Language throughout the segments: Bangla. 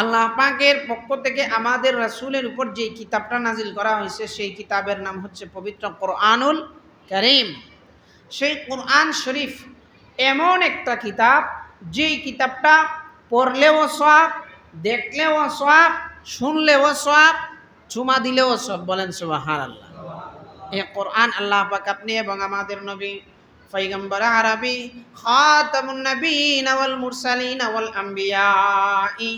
আল্লাহ পাকের পক্ষ থেকে আমাদের রাসুলের উপর যে কিতাবটা নাজিল করা হয়েছে, সেই কিতাবের নাম হচ্ছে পবিত্র কোরআনুল করিম। সেই কোরআন শরীফ এমন একটা কিতাব, যেই কিতাবটা পড়লেও সব দেখলেও সব শুনলেও সব চুমা দিলেও সব বলেন সুবাহান আল্লাহ এই কোরআন আল্লাহ পাক আপনি এবং আমাদের নবী পৈগম্বর আরবি খাতামুন নবীন ওয়াল মুরসালিন ওয়াল আম্বিয়াই।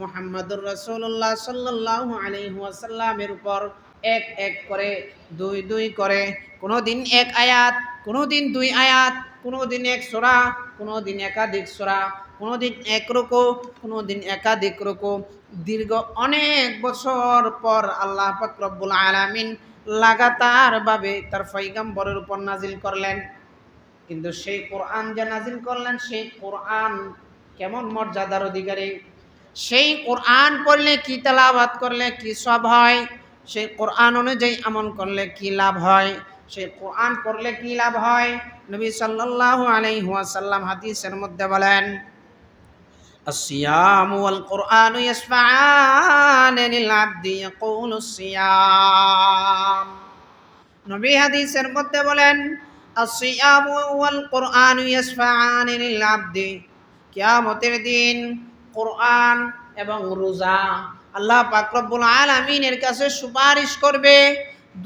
মুহাম্মদুর রাসূলুল্লাহ সাল্লাল্লাহু আলাইহি ওয়াসাল্লামের উপর এক এক করে, দুই দুই করে। কোনো দিন এক আয়াত কোনো দিন দুই আয়াত কোনো দিন এক সূরা কোনো দিন একাধিক সূরা কোনো দিন এক রকো কোনো দিন একাধিক রকো। দীর্ঘ অনেক বছর পর আল্লাহ পাক রব্বুল আলামিন লাগাতারভাবে তার পয়গম্বরের উপর নাজিল করলেন। কিন্তু সেই কোরআন যে নাজিল করলেন, সেই কোরআন কেমন মর্যাদার অধিকারী? সেই কোরআন পড়লে কি তেলাবাত করলে কি সব হয় সেই কোরআন অনুযায়ী আমল করলে কি লাভ হয় সেই কোরআন পড়লে কি লাভ হয় নবী সাল্লাল্লাহু আলাইহি ওয়াসাল্লাম হাদিসের মধ্যে বলেন الصيام والقرآن يشفعان للعبد يقول الصيام নবী হাদিসের মধ্যে বলেন الصيام والقرآن يشفعان للعبد কিয়ামতের দিন কোরআন এবং রোজা। আল্লাহ পাক রব্বুল আলামিনের কাছে সুপারিশ করবে,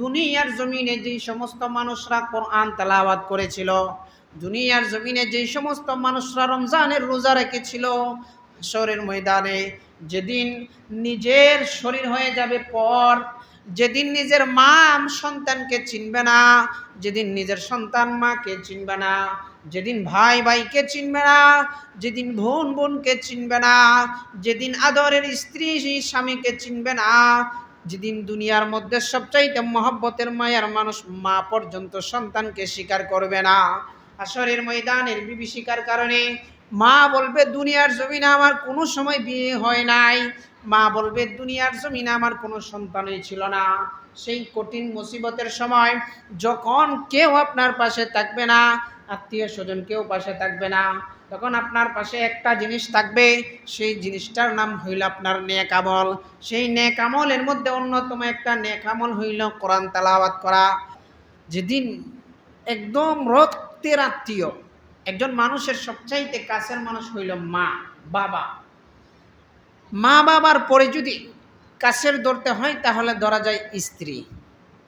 দুনিয়ার জমিনে যে সমস্ত মানুষরা কোরআন তেলাওয়াত করেছিল, দুনিয়ার জমিনে যে সমস্ত মানুষরা রমজানের রোজা রেখেছিল শরীর ময়দানে যেদিন নিজের শরীর হয়ে যাবে পর, যেদিন নিজের মা সন্তানকে চিনবে না, যেদিন নিজের সন্তান মাকে চিনবে না যেদিন ভাই ভাইকে চিনবে না, যেদিন বোন বোনকে চিনবে না, যেদিন আদরের স্ত্রী স্বামীকে চিনবে না, যেদিন দুনিয়ার মধ্যে সবচাইতে মহব্বতের মায়ার মানুষ মা পর্যন্ত সন্তানকে স্বীকার করবে না। আসরের ময়দানের বিবি বিভীষিকার কারণে মা বলবে, দুনিয়ার জমিনে আমার কোনো সময় বিয়ে হয় নাই। মা বলবে, দুনিয়ার জমিনে আমার কোনো সন্তানই ছিল না। সেই কঠিন মুসিবতের সময় যখন কেউ আপনার পাশে থাকবে না আত্মীয় স্বজন কেউ পাশে থাকবে না। তখন আপনার পাশে একটা জিনিস থাকবে, সেই জিনিসটার নাম হইল আপনার নেক আমল। সেই নেক আমলের মধ্যে অন্যতম একটা নেক আমল হইল কোরআন তালাওয়াত করা। যেদিন একদম রক্তের আত্মীয়, একজন মানুষের সবচাইতে কাছের মানুষ হইল মা, বাবা। মা বাবার পরে যদি কাছের ধরতে হয়, তাহলে ধরা যায় স্ত্রী।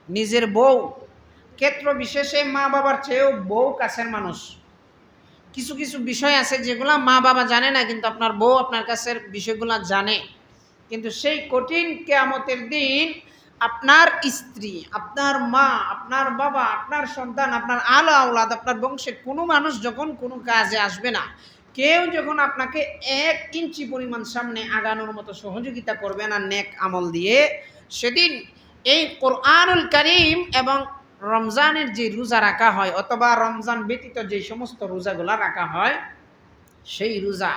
নিজের বউ ক্ষেত্র বিশেষে মা বাবার চেয়েও বউ কাছের মানুষ। কিছু কিছু বিষয় আছে যেগুলা মা বাবা জানে না, কিন্তু আপনার বউ আপনার কাছের বিষয়গুলো জানে। কিন্তু সেই কঠিন কেয়ামতের দিন আপনার স্ত্রী, আপনার মা, আপনার বাবা, আপনার সন্তান, আপনার আলো আওলাদ, আপনার বংশে কোনো মানুষ যখন কোনো কাজে আসবে না, কেউ যখন আপনাকে এক ইঞ্চি পরিমাণ সামনে আগানোর মতো সহযোগিতা করবে না, নেক আমল দিয়ে, সেদিন এই কোরআনুল করিম এবং রমজানের যে রোজা রাখা হয় অথবা রমজান ব্যতীত যে সমস্ত রোজাগুলা রাখা হয় সেই রোজা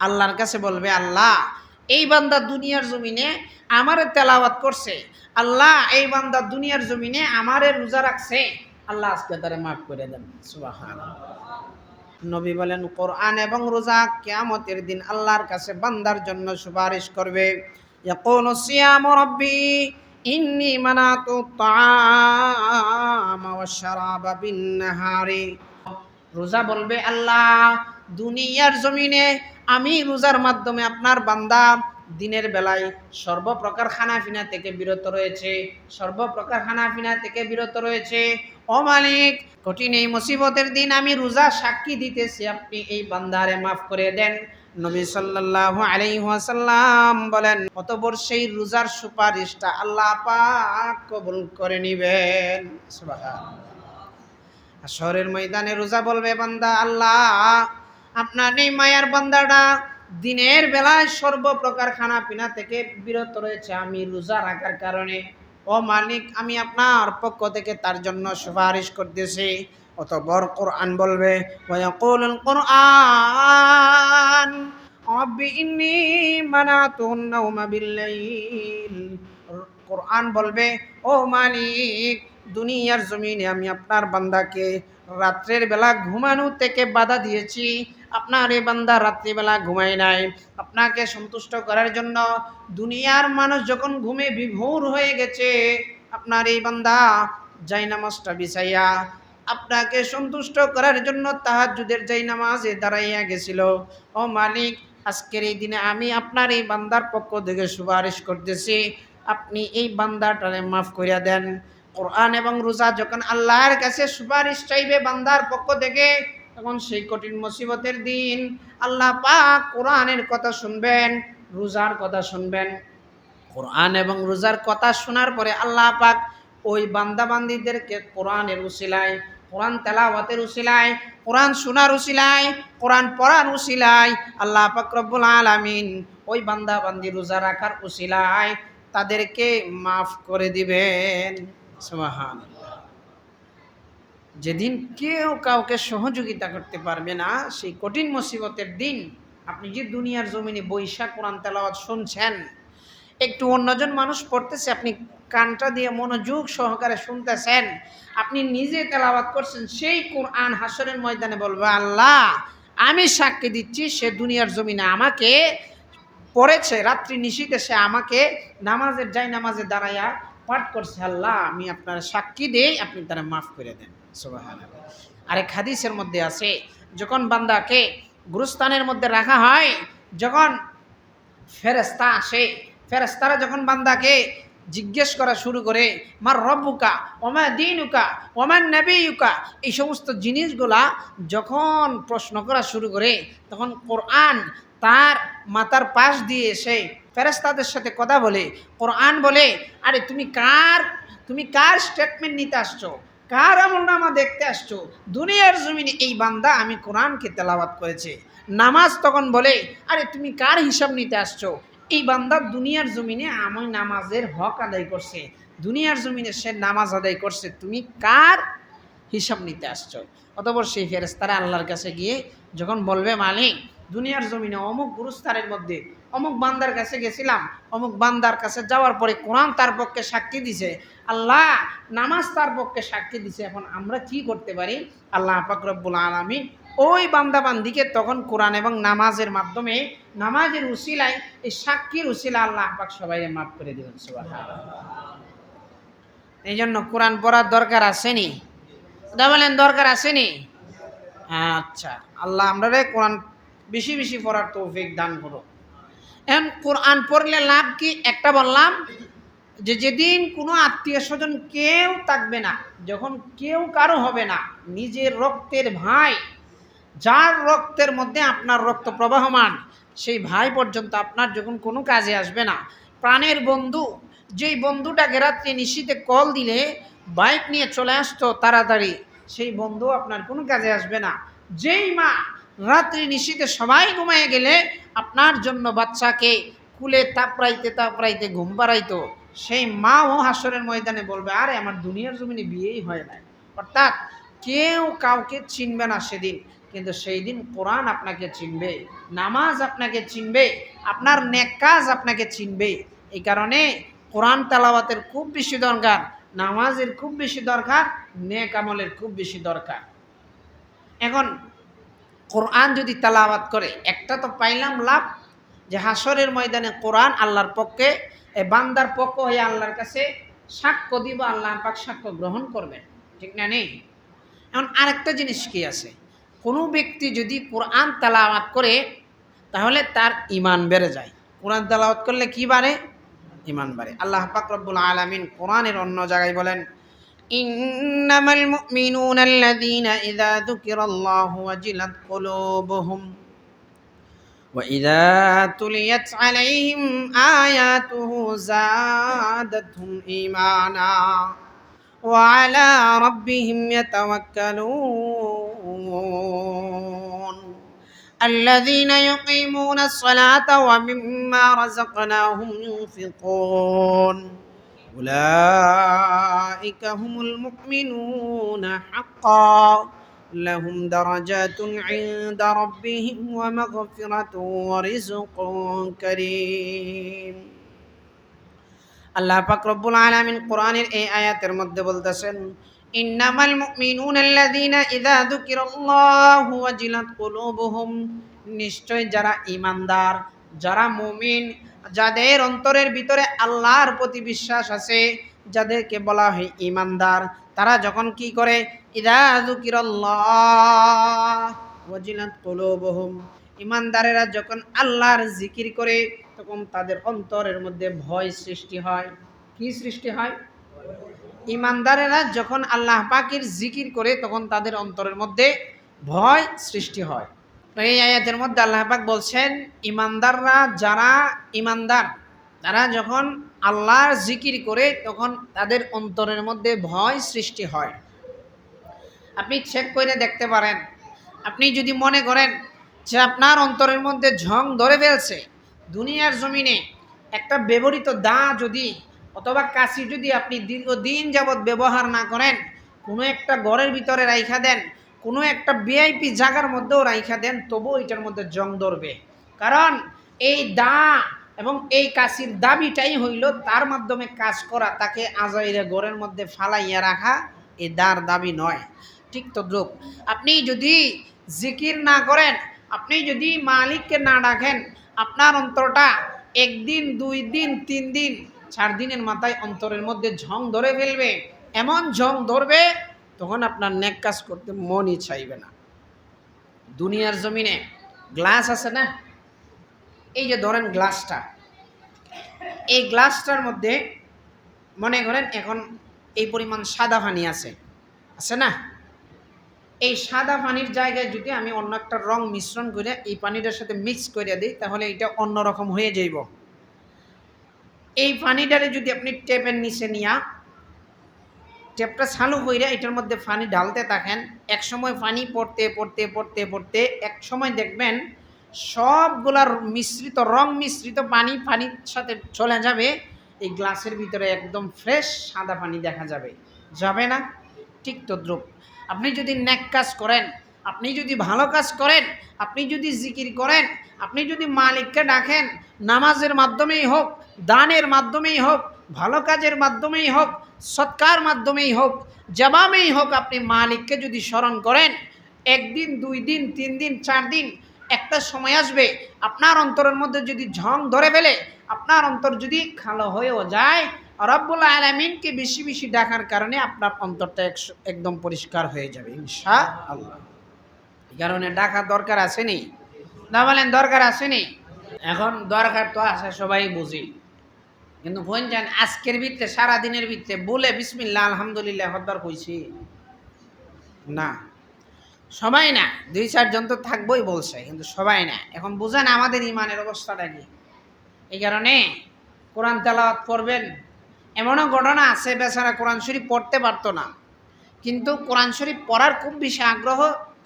আল্লাহর কাছে বলবে আল্লাহ এই বান্দা দুনিয়ার জমিনে আমারে তেলাওয়াত করছে আল্লাহ এই বান্দা দুনিয়ার জমিনে আমারে রোজা রাখছে আল্লাহ আজকে তারা মাফ করে দেন সুবাহান নবী বলেন কোরআন এবং রোজা কিয়ামতের দিন আল্লাহর কাছে বান্দার জন্য সুপারিশ করবে يقول الصيام ربي إني منعت الطعام والشراب بالنهار রোজা বলবে আল্লাহ দুনিয়ার জমিনে আমি রোজার মাধ্যমে আপনার বান্দা দিনের বেলায় সর্বপ্রকার খানাফিনা থেকে বিরত রয়েছে সর্বপ্রকার খানাফিনা থেকে বিরত রয়েছে ও মালিক কঠিন এই মুসিবতের দিন আমি রোজা সাক্ষী দিতেছি আপনি এই বান্দারে মাফ করে দেন নবী সাল্লাল্লাহু আলাইহি ওয়াসাল্লাম বলেন, অতঃপর সেই রোজার সুপারিশটা আল্লাহ পাক কবুল করে নিবেন। শহরের ময়দানে রোজা বলবে বান্দা, আল্লাহ, আপনার এই মায়ার বান্দাটা। দিনের বেলায় সর্বপ্রকার খানা পিনা থেকে বিরত রয়েছে, আমি রোজা রাখার কারণে। ও মালিক, আমি আপনার পক্ষ থেকে তার জন্য সুপারিশ করতেছি। অতঃপর কোরআন বলবে কোরআন কোরআন বলবে, ও মালিক, দুনিয়ার জমিনে আমি আপনার বান্দাকে রাত্রের বেলা ঘুমানো থেকে বাধা দিয়েছি। আপনার এই বান্দা রাত্রিবেলা ঘুমায় নাই। আপনাকে সন্তুষ্ট করার জন্য দুনিয়ার মানুষ যখন ঘুমে বিভোর হয়ে গেছে, আপনার এই বান্দা যাই নামাজটা বিছাইয়া আপনাকে সন্তুষ্ট করার জন্য তাহাজুদের যাই নামাজে দাঁড়াইয়া গেছিল। ও মালিক, আজকের এই দিনে আমি আপনার এই বান্দার পক্ষ থেকে সুপারিশ করতেছি। আপনি এই বান্দাটারে মাফ করিয়া দেন। কোরআন এবং রোজা যখন আল্লাহর কাছে সুপারিশ চাইবে বান্দার পক্ষ থেকে, তখন সেই কঠিন মুসিবতের দিন আল্লাহ পাক কোরআনের কথা শুনবেন, রোজার কথা শুনবেন। কোরআন এবং রোজার কথা শোনার পরে আল্লাহ পাক ওই বান্দাবান্দিদেরকে কোরআনের উসিলায় কোরআন তেলাওয়াতের উসিলায় কোরআন শোনার উসিলায় কোরআন পড়ার উসিলায় আল্লাহ পাক রব্বুল আলামিন ওই বান্দাবান্দি রোজা রাখার উসিলায় তাদেরকে মাফ করে দিবেন। সুবহানাল্লাহ। যেদিন কেউ কাউকে সহযোগিতা করতে পারবে না, সেই কঠিন মুসিবতের দিন আপনি যে দুনিয়ার জমিনে বৈশাখ কোরআন তেলাওয়াত শুনছেন একটু অন্যজন মানুষ পড়তেছে, আপনি কানটা দিয়ে মনোযোগ সহকারে শুনতেছেন, আপনি নিজে তেলাওয়াত করছেন, সেই কোরআন হাসরের ময়দানে বলবে, আল্লাহ, আমি সাক্ষী দিচ্ছি, সে দুনিয়ার জমিনে আমাকে পড়েছে, রাত্রি নিশীতে সে আমাকে নামাজের যাই নামাজে দাঁড়াইয়া পাঠ করছে, আল্লাহ, আমি আপনার সাক্ষী দেই, আপনি তারা মাফ করে দেন। সুবহানাল্লাহ। আরেক হাদিসের মধ্যে আছে, যখন বান্দাকে গুরুস্থানের মধ্যে রাখা হয়, যখন ফেরেস্তা আসে ফেরেস্তারা যখন বান্দাকে জিজ্ঞেস করা শুরু করে, মার রব্বুকা, ওমা দিনুকা ওমান নবীকা এই সমস্ত জিনিসগুলা যখন প্রশ্ন করা শুরু করে, তখন কোরআন তার মাথার পাশ দিয়ে এসে ফেরেস্তাদের সাথে কথা বলে। কোরআন বলে, আরে তুমি কার তুমি কার স্টেটমেন্ট নিতে আসছো? কার আমল নামা দেখতে আসছো? দুনিয়ার জমিনে এই বান্দা আমি কোরআনকে তেলাওয়াত করেছে। নামাজ তখন বলে, আরে তুমি কার হিসাব নিতে আসছো? এই বান্দা দুনিয়ার জমিনে আমি নামাজের হক আদায় করছে। দুনিয়ার জমিনে সে নামাজ আদায় করছে। তুমি কার হিসাব নিতে আসছো? অতপর সেই ফেরেস্তারা আল্লাহর কাছে গিয়ে যখন বলবে, মালিক, দুনিয়ার জমিনে অমুক গুরুস্তারের মধ্যে অমুক বান্দার কাছে গেছিলাম। অমুক বান্দার কাছে যাওয়ার পরে কোরআন তার পক্ষে সাক্ষী দিছে। আল্লাহ নামাজ তার পক্ষে সাক্ষী দিছে। এখন আমরা কি করতে পারি? আল্লাহ ফাকরবুল আলমী ওই বান্দাবান্দিকে তখন কোরআন এবং নামাজের মাধ্যমে, নামাজের উসিলায়, এই সাক্ষীর উসিলা আল্লাহ পাক সবাই মাফ করে দেবেন এই জন্য কোরআন পড়ার দরকার আসেনি বলেন, দরকার আসেনি আচ্ছা আল্লাহ আমরা কোরআন বেশি বেশি পড়ার তৌফিক দান করো এখন কোরআন পড়লে লাভ কি? একটা বললাম যে যেদিন কোনো আত্মীয় স্বজন কেউ থাকবে না, যখন কেউ কারও হবে না, নিজের রক্তের ভাই যার রক্তের মধ্যে আপনার রক্ত প্রবাহমান, সেই ভাই পর্যন্ত আপনার যখন কোনো কাজে আসবে না। প্রাণের বন্ধু, যেই বন্ধুটাকে রাত্রে নিশীতে কল দিলে, বাইক নিয়ে চলে আসতো তাড়াতাড়ি, সেই বন্ধু আপনার কোনো কাজে আসবে না। যেই মা রাত্রি নিশীতে সবাই ঘুমায় গেলে, আপনার জন্য বাচ্চাকে কুলে তাপড়াইতে তাপড়াইতে ঘুম পাড়াইতো সেই মাও হাসরের ময়দানে বলবে, আরে, আমার দুনিয়ার জমিনে বিয়েই হয় না অর্থাৎ কেউ কাউকে চিনবে না সেদিন। কিন্তু সেই দিন কোরআন আপনাকে চিনবে, নামাজ আপনাকে চিনবে, আপনার নেক কাজ আপনাকে চিনবে। এই কারণে কোরআন তালাওয়াতের খুব বেশি দরকার, নামাজের খুব বেশি দরকার, নেক আমলের খুব বেশি দরকার। এখন কোরআন যদি তালাওয়াত করে, একটা তো পাইলাম লাভ যে হাসরের ময়দানে কোরআন আল্লাহর পক্ষে, এ বান্দার পক্ষ হয়ে আল্লাহর কাছে সাক্ষ্য দিব, আল্লাহ পাক সাক্ষ্য গ্রহণ করবেন। ঠিক না নেই? এখন আরেকটা জিনিস কি আছে? কোনো ব্যক্তি যদি কোরআন তালাওয়াত করে তাহলে তার ইমান বেড়ে যায় কোরআন তালাওয়াত করলে কি বাড়ে ইমান বাড়ে আল্লাহ পাক রব্বুল আলামিন কোরআনের অন্য জায়গায় বলেন إنما المؤمنون الذين إذا ذكر الله وجلت قلوبهم وإذا تليت عليهم آياته زادتهم إيمانا وعلى ربهم يتوكلون الذين يقيمون الصلاة ومما رزقناهم ينفقون أولئك هم المؤمنون حقا لهم درجات عند ربهم ومغفرة ورزق كريم আল্লাহ পাক রব্বুল আলামিন কোরআনের এই আয়াতের মধ্যে বলতেছেন ইন্নামাল মুমিনুনা ইযা যুকিরাল্লাহু ওয়াজিলাত কুলুবুহুম নিশ্চয় যারা ইমানদার যারা মুমিন, যাদের অন্তরের ভিতরে আল্লাহর প্রতি বিশ্বাস আছে, যাদেরকে বলা হয় ইমানদার তারা যখন কি করে? ইদা যুকিরাল্লাহ ওয়াজিলাত কুলুবুহুম। ইমানদারেরা যখন আল্লাহর জিকির করে, তখন তাদের অন্তরের মধ্যে ভয় সৃষ্টি হয়। কি সৃষ্টি হয়? ইমানদারেরা যখন আল্লাহ পাকের জিকির করে, তখন তাদের অন্তরের মধ্যে ভয় সৃষ্টি হয়। এই আয়াতের মধ্যে আল্লাহ পাক বলছেন, ইমানদাররা যারা ইমানদার, তারা যখন আল্লাহর জিকির করে, তখন তাদের অন্তরের মধ্যে ভয় সৃষ্টি হয়। আপনি চেক করে দেখতে পারেন। আপনি যদি মনে করেন যে আপনার অন্তরের মধ্যে ঝং ধরে ফেলছে, দুনিয়ার জমিনে একটা ব্যবহৃত দা যদি অথবা কাশি যদি আপনি দীর্ঘদিন যাবৎ ব্যবহার না করেন, কোনো একটা ঘরের ভিতরে রাইখা দেন, কোনো একটা ভিআইপি জায়গার মধ্যেও রাইখা দেন, তবুও এটার মধ্যে জং ধরবে। কারণ এই দা এবং এই কাশির দাবিটাই হইল তার মাধ্যমে কাজ করা, তাকে আজাইরে ঘরের মধ্যে ফালাইয়া রাখা এই দার দাবি নয়। ঠিক তদ্রুপ। আপনি যদি জিকির না করেন, আপনি যদি মালিককে না ডাকেন, আপনার অন্তরটা একদিন, দুই দিন, তিন দিন চার দিনের মাথায় অন্তরের মধ্যে ঝং ধরে ফেলবে। এমন ঝং ধরবে, তখন আপনার নেক কাজ করতে মনই চাইবে না। দুনিয়ার জমিনে গ্লাস আছে না? এই যে ধরেন গ্লাসটা। এই গ্লাসটার মধ্যে মনে করেন এখন এই পরিমাণ সাদা পানি আছে। আছে না? এই সাদা পানির জায়গায় যদি আমি অন্য একটা রং মিশ্রণ করে এই পানিটার সাথে মিক্স করে দিই, তাহলে এটা অন্যরকম হয়ে যাইব। এই পানিটারে যদি আপনি টেপের নিচে নিয়া, টেপটা চালু কইরা এটার মধ্যে পানি ঢালতে থাকেন, এক সময় পানি পড়তে পড়তে পড়তে পড়তে, এক সময় দেখবেন সবগুলার মিশ্রিত, রং মিশ্রিত পানি পানির সাথে চলে যাবে, এই গ্লাসের ভিতরে একদম ফ্রেশ সাদা পানি দেখা যাবে। যাবে না? ঠিক তদ্রুপ। আপনি যদি ন্যাক কাজ করেন, আপনি যদি ভালো কাজ করেন, আপনি যদি জিকির করেন, আপনি যদি মালিককে ডাকেন, নামাজের মাধ্যমেই হোক দানের মাধ্যমেই হোক, ভালো কাজের মাধ্যমেই হোক, সৎকার মাধ্যমেই হোক, জবাবেই হোক আপনি মালিককে যদি স্মরণ করেন, একদিন, দুই দিন, তিন দিন, চার দিন, একটা সময় আসবে, আপনার অন্তরের মধ্যে যদি ঝং ধরে ফেলে, আপনার অন্তর যদি খালো হয়েও যায়, রব্বুল আলমিনকে বেশি বেশি ডাকার কারণে আপনার অন্তরটা একদম পরিষ্কার হয়ে যাবে ইনশা আল্লাহ এই কারণে ডাকার দরকার আসেনি। না বলেন দরকার আসেনি। এখন দরকার তো আসে সবাই বুঝি। কিন্তু ফোন যান আজকের ভিত্তে সারাদিনের ভিত্তে বলে বিসমিল্লা আলহামদুলিল্লাহ হদ্দার কইছি না। সবাই না, দুই চারজন তো থাকবোই বলছে, কিন্তু সবাই না। এখন বুঝেন আমাদের ইমানের অবস্থাটা কি? এই কারণে কোরআন তেলাওয়াত পড়বেন এমনও ঘটনা আছে, বেচারা কোরআন শরীফ পড়তে পারতো না। কিন্তু কোরআন শরীফ পড়ার খুব বেশি আগ্রহ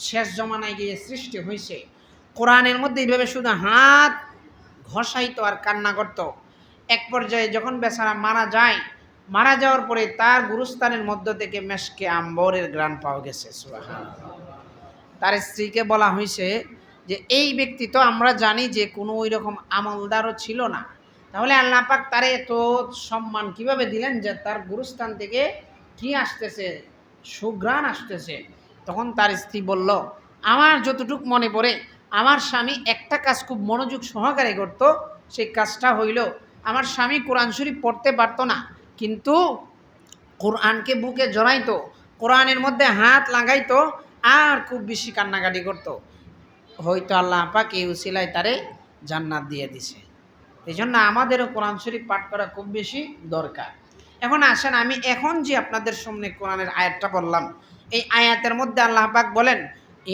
শেষ জমানায় গিয়ে সৃষ্টি হয়েছে। কোরআনের মধ্যে এইভাবে শুধু হাত ঘষাইতো আর কান্না করত। এক পর্যায়ে যখন বেচারা মারা যায়, মারা যাওয়ার পরে তার গুরুস্থানের মধ্য থেকে মেশকে আম্বরের গ্রান পাওয়া গেছে তার স্ত্রীকে বলা হয়েছে যে, এই ব্যক্তি তো আমরা জানি যে কোনো ওই রকম আমলদারও ছিল না। তাহলে আল্লাহ পাক তারে এত সম্মান কীভাবে দিলেন যে তার গুরুস্থান থেকে কি আসতেছে? সুগ্রাণ আসতেছে। তখন তার স্ত্রী বলল, আমার যতটুক মনে পড়ে, আমার স্বামী একটা কাজ খুব মনোযোগ সহকারে করত, সেই কাজটা হইল আমার স্বামী কোরআন শরীফ পড়তে পারতো না, কিন্তু কোরআনকে বুকে জড়াইতো, কোরআনের মধ্যে হাত লাগাইতো, আর খুব বেশি কান্নাকাটি করতো। হয়তো আল্লাহ পাক এই উসিলায় তারে জান্নাত দিয়ে দিছে। এই জন্য আমাদেরও কোরআন শরীফ পাঠ করা খুব বেশি দরকার। এখন আসেন, আমি এখন যে আপনাদের সামনে কোরআনের আয়াতটা বললাম, এই আয়াতের মধ্যে আল্লাহ পাক বলেন,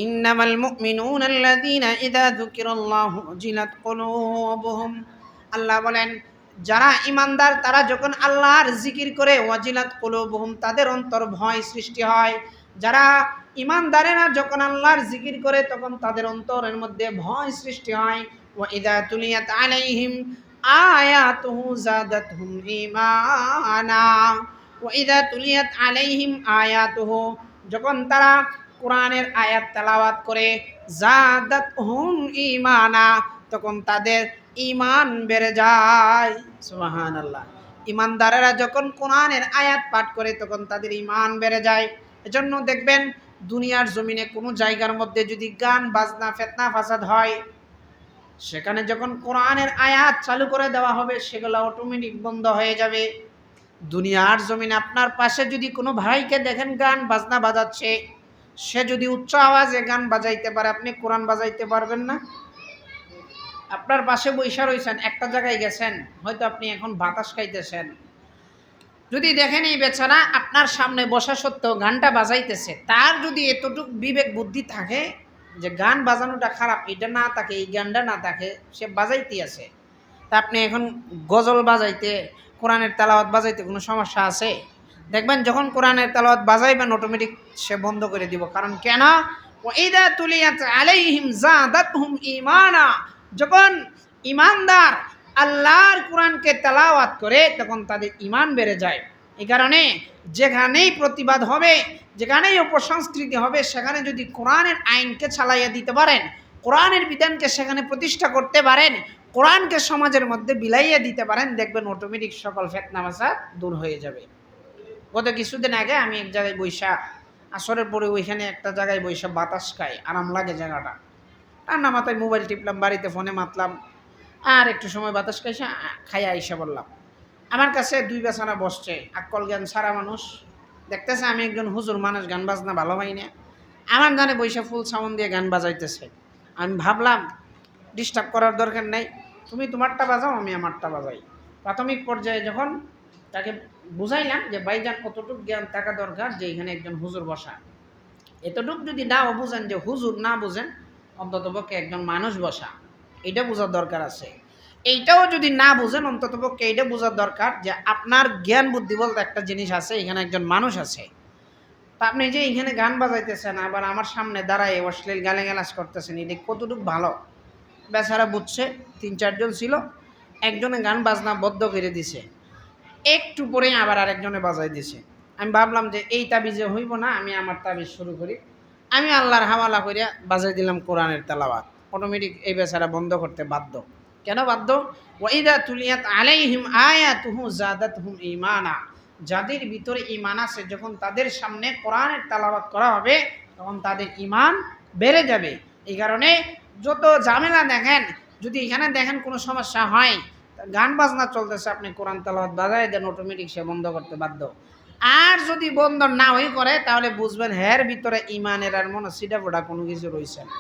ইন্নামাল মুমিনুন আল্লাযীনা ইযা যুকিরাল্লাহু কুলুবুহুম। আল্লাহ বলেন যারা ইমানদার, তারা যখন আল্লাহর জিকির করে, ওয়াজিলাত কুলুবুহুম, তাদের অন্তর ভয় সৃষ্টি হয়। যারা ইমানদারেরা যখন আল্লাহর জিকির করে, তখন তাদের অন্তরের মধ্যে ভয় সৃষ্টি হয়। ওয়া ইদা তুলিয়াত আলাইহিম আয়াতুহু জাদাতহুম ঈমানা। ওয়া ইদা তুলিয়াত আলাইহিম আয়াতুহু, যখন তারা কোরআনের আয়াত তেলাওয়াত করে জাদাত হুম ইমানা তখন তাদের ইমান বেড়ে যায়। সুবাহান আল্লাহ ইমানদারেরা যখন কোরআনের আয়াত পাঠ করে, তখন তাদের ইমান বেড়ে যায়। এজন্য দেখবেন, দুনিয়ার জমিনে কোনো জায়গার মধ্যে যদি গান, বাজনা, ফেতনা, ফাসাদ হয়, সেখানে যখন কোরআনের আয়াত চালু করে দেওয়া হবে, সেগুলো অটোমেটিক বন্ধ হয়ে যাবে। দুনিয়ার জমিনে আপনার পাশে যদি কোনো ভাইকে দেখেন গান, বাজনা বাজাচ্ছে, সে যদি উচ্চ আওয়াজে গান বাজাইতে পারে, আপনি কোরআন বাজাইতে পারবেন না? আপনার পাশে বৈশা রয়েছেন একটা জায়গায় গেছেন, হয়তো আপনি এখন বাতাস খাইতেছেন। যদি দেখেন এই বেচারা আপনার সামনে বসা সত্ত্বেও গানটা বাজাইতেছে, তার যদি এতটুক বিবেক বুদ্ধি থাকে যে গান বাজানোটা খারাপ, এটা না থাকে, এই গানটা না থাকে, সে বাজাইতে আছে। তা আপনি এখন গজল বাজাইতে, কোরআনের তেলাওয়াত বাজাইতে কোনো সমস্যা আছে? দেখবেন যখন কোরআনের তেলাওয়াত বাজাইবেন অটোমেটিক সে বন্ধ করে দিব। কারণ কেন? ওইদা তুলিয়াত আলাইহিম জাদাতহুম ঈমানা। যখন ইমানদার আল্লাহর কোরআনকে তেলাওয়াত করে, তখন তাদের ইমান বেড়ে যায়। এই কারণে যেখানেই প্রতিবাদ হবে, যেখানেই অপসংস্কৃতি হবে, সেখানে যদি কোরআনের আইনকে চালাইয়া দিতে পারেন, কোরআনের বিধানকে সেখানে প্রতিষ্ঠা করতে পারেন, কোরআনকে সমাজের মধ্যে বিলাইয়া দিতে পারেন, দেখবেন অটোমেটিক সকল ফেতনামাসা দূর হয়ে যাবে। গত কিছুদিন আগে আমি এক জায়গায় বৈশা আসরের পরে ওইখানে একটা জায়গায় বৈশা বাতাস খাই আরাম লাগে জায়গাটা। ঠান্ডা মাথায় মোবাইল টিপলাম, বাড়িতে ফোনে মাতলাম। আর একটু সময় বাতাস খাইছে খাইয়া আইসা বললাম, আমার কাছে দুই বেচারা বসছে, আকল জ্ঞান সারা মানুষ। দেখতেছে আমি একজন হুজুর, মানুষ, গান বাজনা ভালো পাই না। আমার গানে বৈশা ফুল সাউন্ড দিয়ে গান বাজাইতেছে। আমি ভাবলাম ডিস্টার্ব করার দরকার নেই। তুমি তোমারটা বাজাও, আমি আমারটা বাজাই। প্রাথমিক পর্যায়ে যখন তাকে বুঝাইলাম যে, ভাইজান কতটুক জ্ঞান থাকা দরকার যে, এখানে একজন হুজুর বসা। এতটুক যদি নাও বুঝেন যে, হুজুর না বুঝেন অন্ততপক্ষে একজন মানুষ বসা এটা বোঝার দরকার আছে। এইটাও যদি না বুঝেন, অন্ততপক্ষে এইটা বোঝার দরকার যে আপনার জ্ঞান বুদ্ধি বলতে একটা জিনিস আছে, এখানে একজন মানুষ আছে। তা আপনি যে এখানে গান বাজাইতেছেন, আবার আমার সামনে দাঁড়ায় অশ্লীল গালে গালাস করতেছেন, এটা কতটুকু ভালো? বেচারা বুঝছে, তিন চারজন ছিল, একজনে গান বাজনা বদ্ধ করে দিছে। একটু পরে আবার আরেকজনে বাজাই দিছে। আমি ভাবলাম যে এই তাবিজে হইব না, আমি আমার তাবিজ শুরু করি। আমি আল্লাহর হাওয়ালা করিয়া বাজাই দিলাম কোরআনের তেলাওয়াত। অটোমেটিক এই বেচারা বন্ধ করতে বাধ্য। কেন বাধ্য? ওয়াইদা তুলিয়াত আলাইহিম আয়াতুহু জাদাতহুম ঈমানা। যাদের ভিতরে ঈমান আছে, যখন তাদের সামনে কোরআনের তেলাওয়াত করা হবে, তখন তাদের ঈমান বেড়ে যাবে। এই কারণে যত ঝামেলা দেখেন, যদি এখানে দেখেন কোনো সমস্যা হয়, গান বাজনা চলতেছে, আপনি কোরআন তেলাওয়াত বাজায় দেন অটোমেটিক সে বন্ধ করতে বাধ্য। আর যদি বন্ধন না হয়ে করে, তাহলে বুঝবেন হের ভিতরে ইমানের আর মনে সিডা কোনো কিছু রয়েছে না।